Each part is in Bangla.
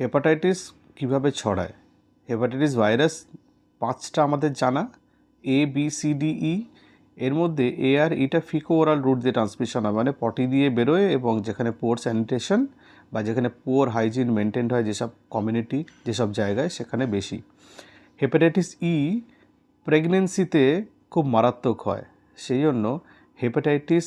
হেপাটাইটিস কীভাবে ছড়ায়? হেপাটাইটিস ভাইরাস পাঁচটা আমাদের জানা A B C D E এর মধ্যে এ আর ইটা ফিকো ওরাল রুট দিয়ে ট্রান্সমিশন হয় মানে পটি দিয়ে বেরোয় এবং যেখানে পোর স্যানিটেশন বা যেখানে পোর হাইজিন মেনটেন্ড হয় যেসব কমিউনিটি যেসব জায়গায়, সেখানে বেশি। হেপাটাইটিস ই প্রেগনেন্সিতে খুব মারাত্মক হয়, সেই জন্য হেপাটাইটিস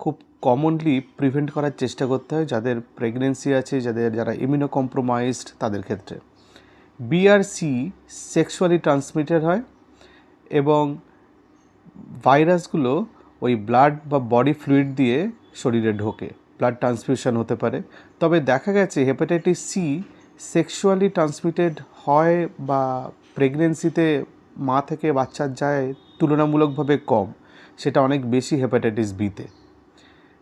খুব কমনলি প্রিভেন্ট করার চেষ্টা করতে হয় যাদের প্রেগনেন্সি আছে, যাদের যারা ইমিউনো কম্প্রোমাইজড তাদের ক্ষেত্রে। বিআরসি সেক্সুয়ালি ট্রান্সমিটেড হয় এবং ভাইরাসগুলো ওই ব্লাড বা বডি ফ্লুইড দিয়ে শরীরে ঢোকে। ব্লাড ট্রান্সফিউশন হতে পারে। তবে দেখা গেছে হেপাটাইটিস সি সেক্সুয়ালি ট্রান্সমিটেড হয় বা প্রেগনেন্সিতে মা থেকে বাচ্চার যায় তুলনামূলকভাবে কম। সেটা অনেক বেশি হেপাটাইটিস বিতে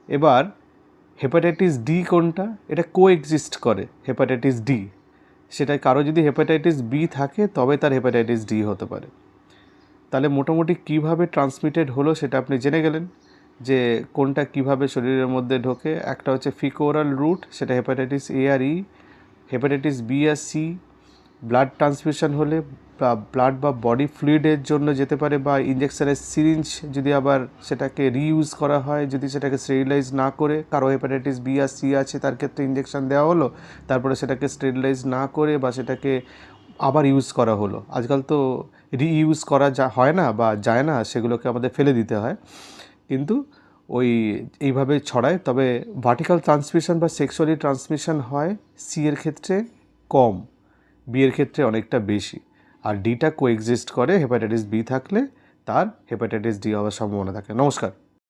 এবার হেপাটাইটিস ডি কোনটা? এটা কো এক্সিস্ট করে হেপাটাইটিস ডি সেটা কারও যদি হেপাটাইটিস বি থাকে, তবে তার হেপাটাইটিস ডি হতে পারে। তাহলে মোটামুটি কীভাবে ট্রান্সমিটেড হলো সেটা আপনি জেনে গেলেন যে কোনটা কীভাবে শরীরের মধ্যে ঢোকে। একটা হচ্ছে ফিকোরাল রুট সেটা হেপাটাইটিস এ আর ই হেপাটাইটিস বি আর সি ব্লাড ট্রান্সমিশন হলে বা ব্লাড বা বডি ফ্লুইডের জন্য যেতে পারে বা ইঞ্জেকশনের সিরিঞ্জ যদি আবার সেটাকে রিইউজ করা হয়, যদি সেটাকে স্টেরিলাইজ না করে, কারও হেপাটাইটিস বি আর সি আছে, তার ক্ষেত্রে ইঞ্জেকশন দেওয়া হলো, তারপরে সেটাকে স্টেরিলাইজ না করে বা সেটাকে আবার ইউজ করা হলো। আজকাল তো রিইউজ করা যা, হয় না বা যায় না, সেগুলোকে আমাদের ফেলে দিতে হয়। কিন্তু ওই এইভাবে ছড়ায়, তবে ভার্টিক্যাল ট্রান্সমিশন বা সেক্সুয়ালি ট্রান্সমিশন হয় সি এর ক্ষেত্রে কম। বি এর ক্ষেত্রে অনেকটা বেশি। আর ডিটা কোএক্সিস্ট করে হেপাটাইটিস বি থাকলে তার হেপাটাইটিস ডি হওয়ার সম্ভাবনা থাকে। নমস্কার।